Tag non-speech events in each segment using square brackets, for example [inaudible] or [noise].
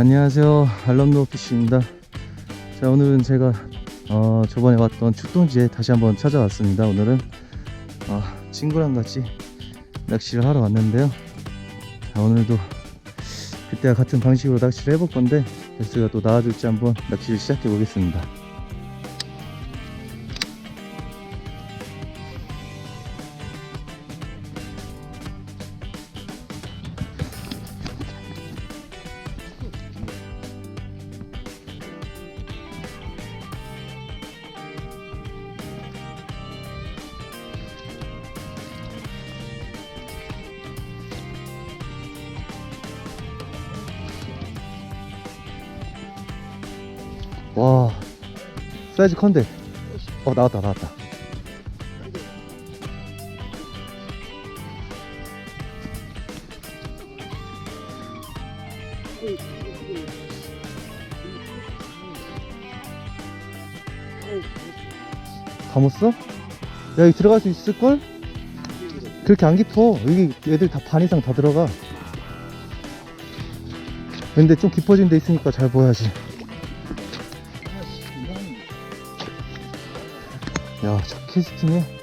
자 안녕하세요. 알럼노 피쉬입니다. 자 오늘은 제가 어, 저번에 왔던 축동지에 다시 한번 찾아왔습니다. 오늘은 어, 친구랑 같이 낚시를 하러 왔는데요. 자 오늘도 그때와 같은 방식으로 낚시를 해볼 건데 베스가 또 나와줄지 한번 낚시를 시작해 보겠습니다 사이즈 컨데 어 나왔다 나왔다. 다 못써? 야 여기 들어갈 수 있을걸? 그렇게 안 깊어. 여기 애들 다 반 이상 다 들어가. 근데 좀 깊어진 데 있으니까 잘 보여야지 캐스팅에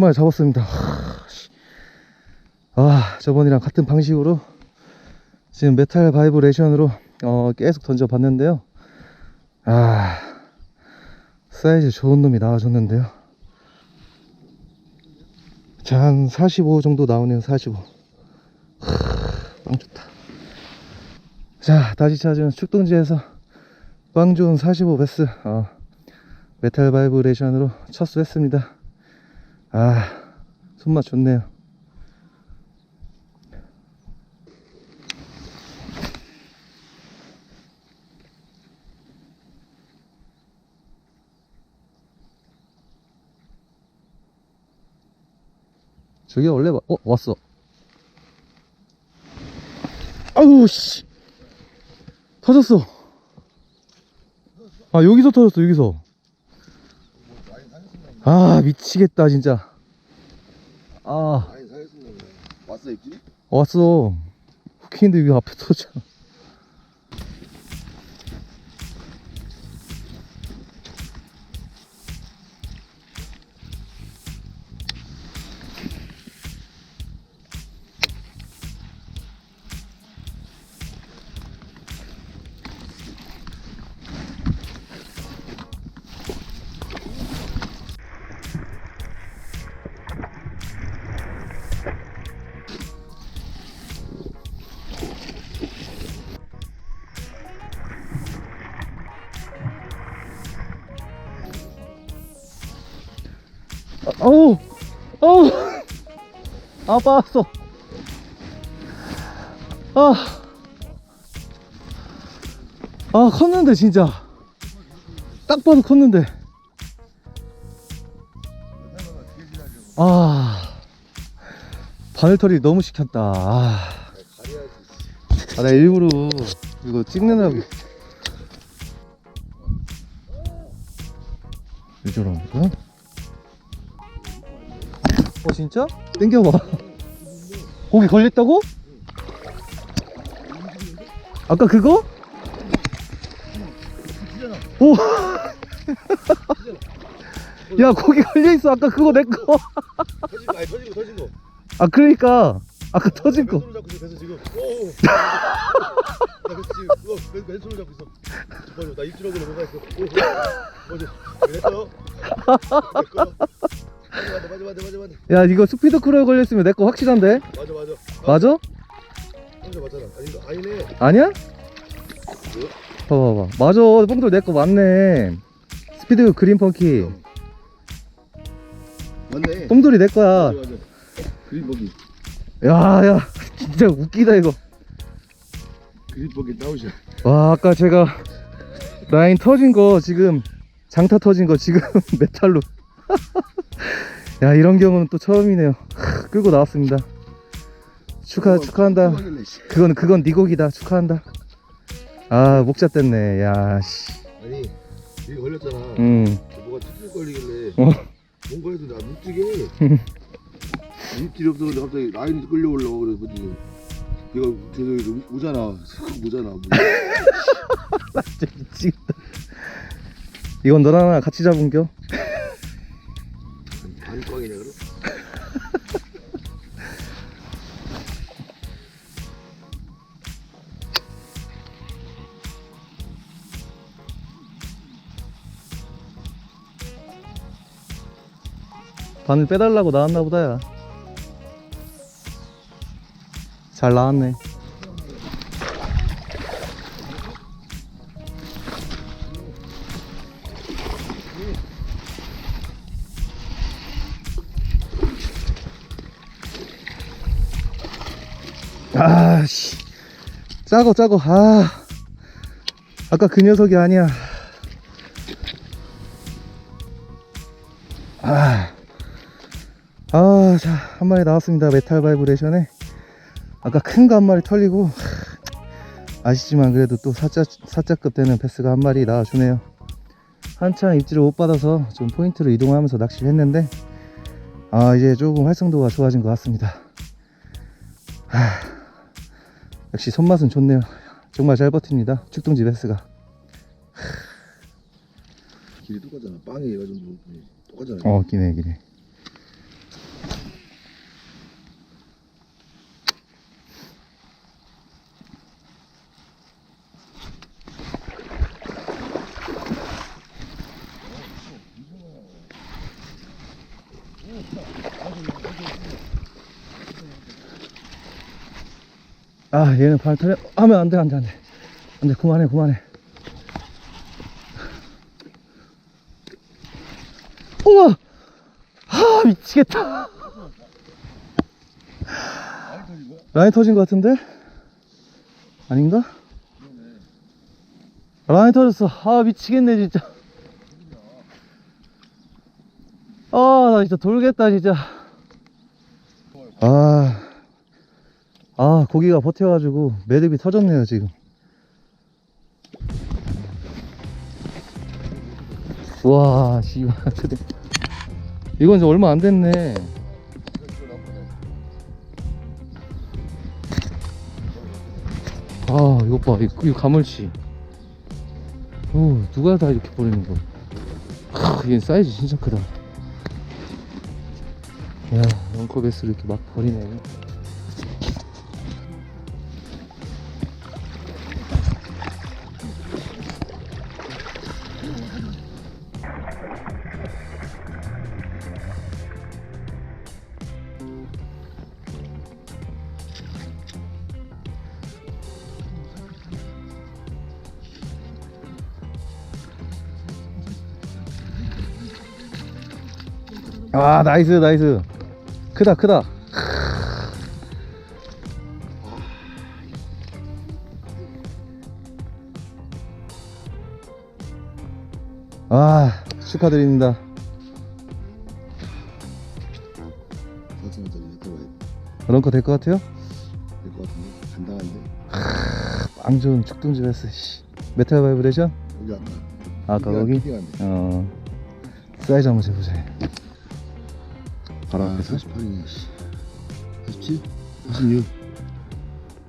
한 마리 잡았습니다. 아, 저번이랑 같은 방식으로 지금 메탈 바이브레이션으로 어, 계속 던져봤는데요. 아, 사이즈 좋은 놈이 나와줬는데요. 자, 한 45 정도 나오네요, 45. 빵 좋다. 자, 다시 찾은 축동지에서 빵 좋은 45 베스, 어, 메탈 바이브레이션으로 첫 수했습니다. 아, 손맛 좋네요. 저기 원래, 와- 어, 왔어. 아우, 씨. 터졌어. 아, 여기서 터졌어, 여기서. 아, 미치겠다, 진짜. 아, 아니 사겠습니다. 왔어 있지? 왔어. 후킹인데 여기 앞에 [laughs] 터졌잖아. 아, 어우, 어우. 아, 빠졌어. 아. 아, 컸는데, 진짜. 딱 봐도 컸는데. 아. 바늘털이 너무 시켰다. 아. 아, 나 일부러 이거 찍느라고. 왜 저러는 거야? 어 진짜? 땡겨봐 고기 걸렸다고? 아까 그거? 오! [laughs] 야, 거기 걸려있어. 아까 그거 내 거. 터진 거 아니 터진 거 터진 거 아, 그러니까. 아까 터진 거. 왼손으로 잡고 있어 지금 오나 그래서 지금 그거 왼, 왼손으로 잡고 있어 맞아 나 있어 오 맞아 내거 맞아 맞아 맞아 맞아 맞아 야, 이거 스피드 크루에 걸렸으면 내 거 확실한데? 맞아 맞아 맞아? 혼자 맞잖아 아니 이거 아니네 아니야? 봐봐, 봐봐. 맞아. 뽕돌 내 거 맞네. 스피드 그린 펑키. 맞네 뽕돌이 내 거야. 맞아 맞아 그린 버기 야, 야. [laughs] 진짜 웃기다, 이거. 그린 버기 나오셔 와, 아까 제가 라인 터진 거 지금 장타 터진 거 지금 [laughs] 메탈로. [laughs] 야, 이런 경우는 또 처음이네요. 크, 끌고 나왔습니다. 축하, 축하한다. 그건, 그건 네 곡이다. 축하한다. 아, 목자 뗐네. 야, 씨. 아니 이게 걸렸잖아 음. 뭐가 툭툭 걸리길래 어. 뭔가 해도 나 묵직해 입질이 없어 근데 갑자기 라인이 끌려올라 그래서 뭐지 얘가 저기 우- 우잖아 슥 우잖아 뭐. [laughs] 진짜 미치겠다. 이건 너랑 같이 잡은겨? 바늘 빼달라고 나왔나 보다 야. 잘 나왔네. 아씨 짜고 짜고 아 아까 그 녀석이 아니야 자, 한 마리 나왔습니다. 메탈 바이브레이션에. 아까 큰 거 한 마리 털리고, 하, 아시지만 그래도 또 사자, 사자급 되는 패스가 한 마리 나와주네요. 한참 입질을 못 받아서 좀 포인트를 이동하면서 낚시를 했는데, 아, 이제 조금 활성도가 좋아진 것 같습니다. 하, 역시 손맛은 좋네요. 정말 잘 버팁니다. 축동지 패스가. 길이 똑같잖아 빵이 얘가 좀 똑같잖아 어, 기네, 기네. 아, 얘는 발 털려. 하면 안 돼, 안 돼, 안 돼. 안 돼, 그만해, 그만해. 우와! 아 미치겠다 라인 터진 것 같은데? 아닌가? 라인 터졌어 아 미치겠네 진짜 아 나 진짜 돌겠다 진짜 아, 아 고기가 버텨가지고 매듭이 터졌네요 지금. 와 씨발 [laughs] 이건 이제 얼마 안 됐네. 아 이것 봐 이거, 이거 가물치. 어 누가 다 이렇게 버리는 거야? 크, 얘 사이즈 진짜 크다. 야 엉커베스를 이렇게 막 버리네 아 나이스 나이스. 크다 크다. 아 축하드립니다. 4천원짜리 했다고 해야 런커 될 것 같아요? 될 것 같은데? 간단한데? 빵 좋은 축동집 했어 씨. 메탈 바이브레이션? 여기 아까. 아까 거기? 피딩한데 어. 사이즈 한번 재보자 바로 아 앞에서 48이네 47? 46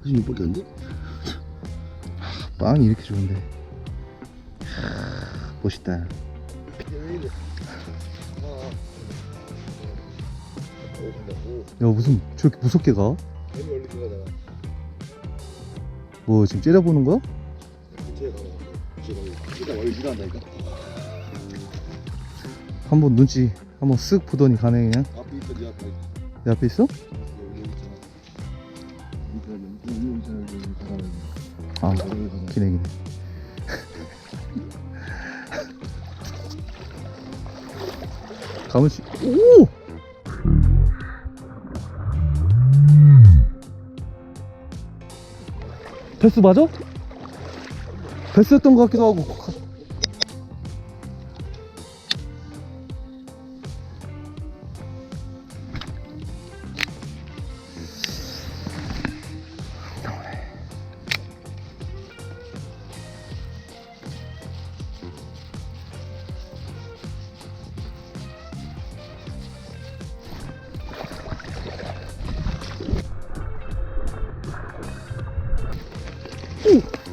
46밖에 안 돼? 빵이 이렇게 좋은데 멋있다. 야 무슨 저렇게 무섭게 가? 뭐 지금 째려보는 거야? 한번 눈치 한번 쓱 보더니 가네 그냥. 앞에 있어? 아. 기네 기네. 가물치. 오! 베스 맞아? 베스였던 것 같기도 하고.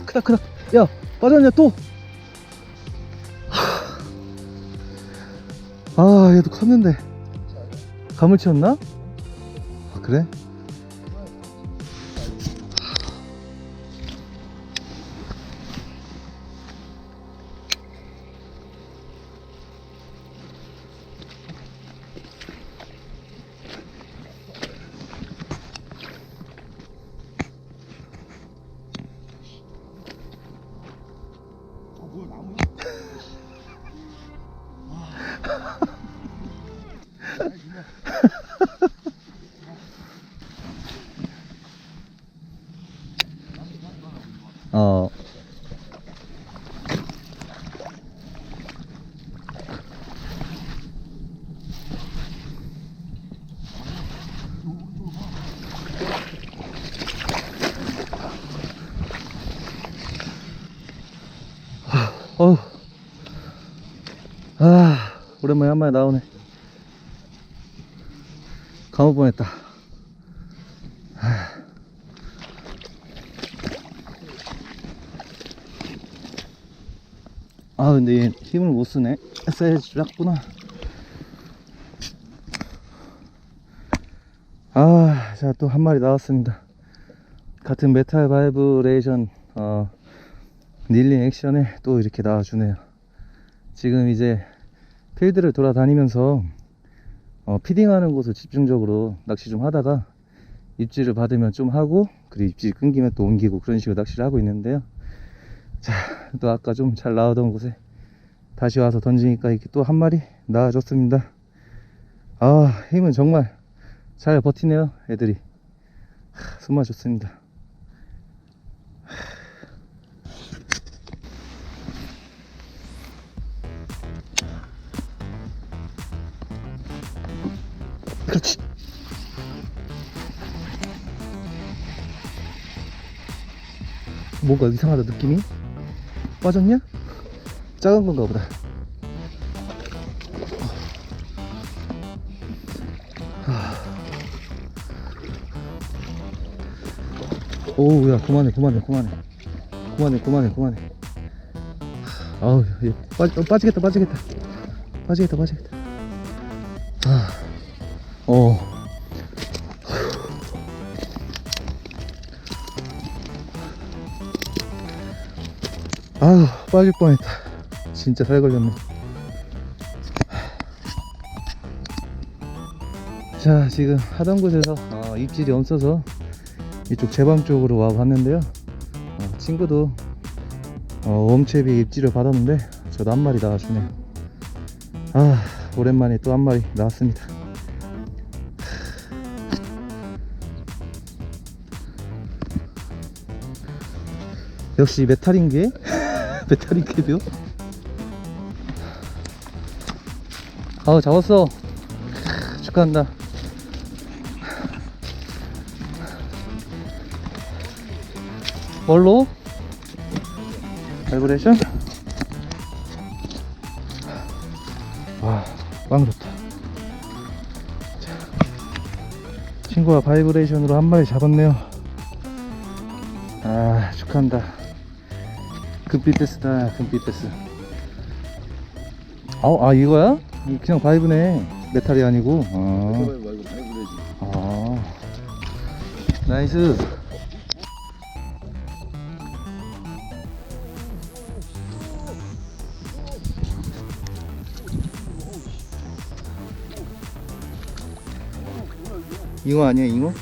크다 크다. 야 빠졌냐 또? 아 얘도 컸는데 가물치였나? 아, 그래? 아, 오랜만에 한 마리 나오네. 감을 뻔했다. 아 근데 얘 힘을 못 쓰네 사이즈 작구나 아자 또 한 마리 나왔습니다 같은 메탈 바이브레이션 어 닐링 액션에 또 이렇게 나와주네요 지금 이제 필드를 돌아다니면서 어, 피딩하는 곳을 집중적으로 낚시 좀 하다가 입질을 받으면 좀 하고 그리고 입질 끊기면 또 옮기고 그런 식으로 낚시를 하고 있는데요 또 아까 좀 잘 나오던 곳에 다시 와서 던지니까 이렇게 또 한 마리 나와줬습니다. 아, 힘은 정말 잘 버티네요, 애들이. 하, 손맛 좋습니다. 그렇지. 뭔가 이상하다 느낌이? 빠졌냐? 작은 건가 보다. 오우 야 그만해 그만해 그만해. 그만해 그만해 그만해. 아우 얘 빠, 어, 빠지겠다 빠지겠다. 빠지겠다 빠지겠다. 아, 빠질 뻔했다. 진짜 살 걸렸네. 자 지금 하던 곳에서 어, 입질이 없어서 이쪽 제방 쪽으로 와 봤는데요. 어, 친구도 어, 웜채비 입질을 받았는데 저도 한 마리 나와주네요 아 오랜만에 또 한 마리 나왔습니다. 역시 메탈인 게 메탈인 캡이요? 아우 잡았어 축하한다 뭘로? 바이브레이션? 와 빵 좋다 자, 친구가 바이브레이션으로 한 마리 잡았네요 아 축하한다 금빛 베스다 금빛 베스 아, 아 이거야? 이거 그냥 바이브네 메탈이 아니고 아. 아. 나이스 잉어 아니야 잉어?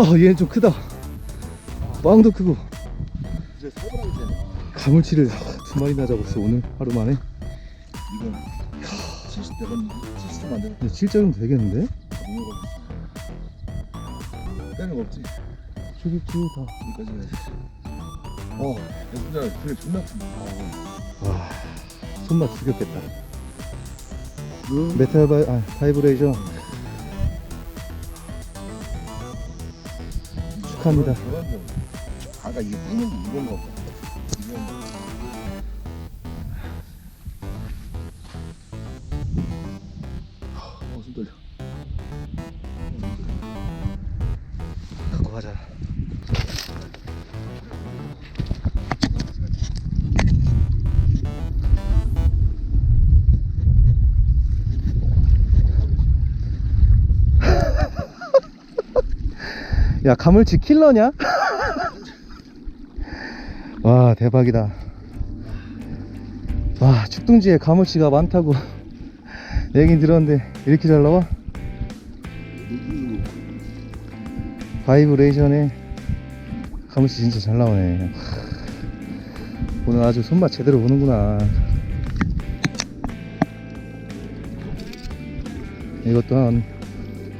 와 얘는 좀 크다 빵도 크고 이제 살벌하게 가물치를 두 마리나 잡았어 오늘 하루 만에 이건 70대건 70만 안 되는 근데 7점은 되겠는데? 때는 거 없지. 있지 다 여기까지 가야지. 어, 진짜 그게 존나 크다. 와, 손맛 죽였겠다. 그 메탈 바이, 아, 바이브레이션 축하합니다. 아까 뿌는 이건 거 같다. 이건 어, 손 떨려. 갖고 가자. 야 가물치 킬러냐? [laughs] 와 대박이다. 와 축둥지에 가물치가 많다고 얘긴 들었는데 이렇게 잘 나와? 바이브레이션에 가물치 진짜 잘 나오네. 하, 오늘 아주 손맛 제대로 보는구나. 이것도 한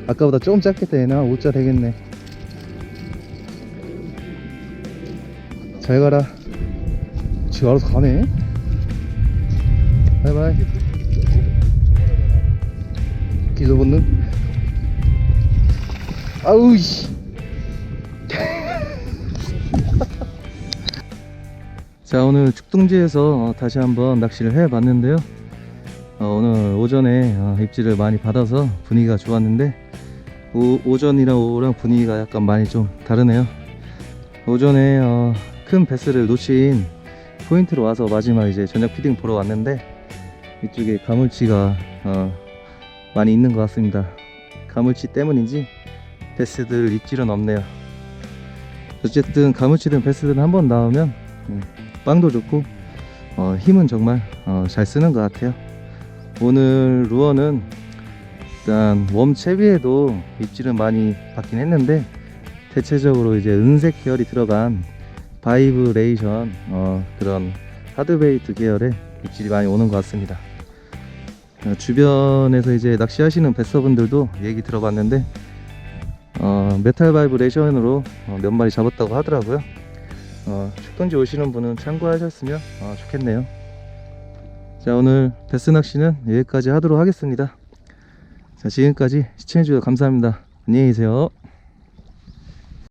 아까보다 좀 작겠다 얘나 5자 되겠네. 잘 가라. 지가 알아서 가네. 바이바이. 기소 본능. 아우 씨. [laughs] 자 오늘 축동지에서 어, 다시 한번 낚시를 해 봤는데요 어, 오늘 오전에 어, 입질을 많이 받아서 분위기가 좋았는데 오, 오전이랑 오후랑 분위기가 약간 많이 좀 다르네요 오전에 어, 큰 베스를 놓친 포인트로 와서 마지막 이제 저녁 피딩 보러 왔는데 이쪽에 가물치가 어, 많이 있는 것 같습니다. 가물치 때문인지 베스들 입질은 없네요. 어쨌든 가물치든 베스든 한 번 나오면 음, 빵도 좋고 어, 힘은 정말 어, 잘 쓰는 것 같아요. 오늘 루어는 일단 웜 채비에도 입질은 많이 받긴 했는데 대체적으로 이제 은색 계열이 들어간 바이브레이션 어, 그런 하드베이트 계열의 입질이 많이 오는 것 같습니다 어, 주변에서 이제 낚시하시는 베서분들도 얘기 들어봤는데 어, 메탈 바이브레이션으로 어, 몇 마리 잡았다고 하더라고요 어, 축동지 오시는 분은 참고하셨으면 어, 좋겠네요. 자, 오늘 베스 낚시는 여기까지 하도록 하겠습니다. 자, 지금까지 시청해주셔서 감사합니다. 안녕히 계세요.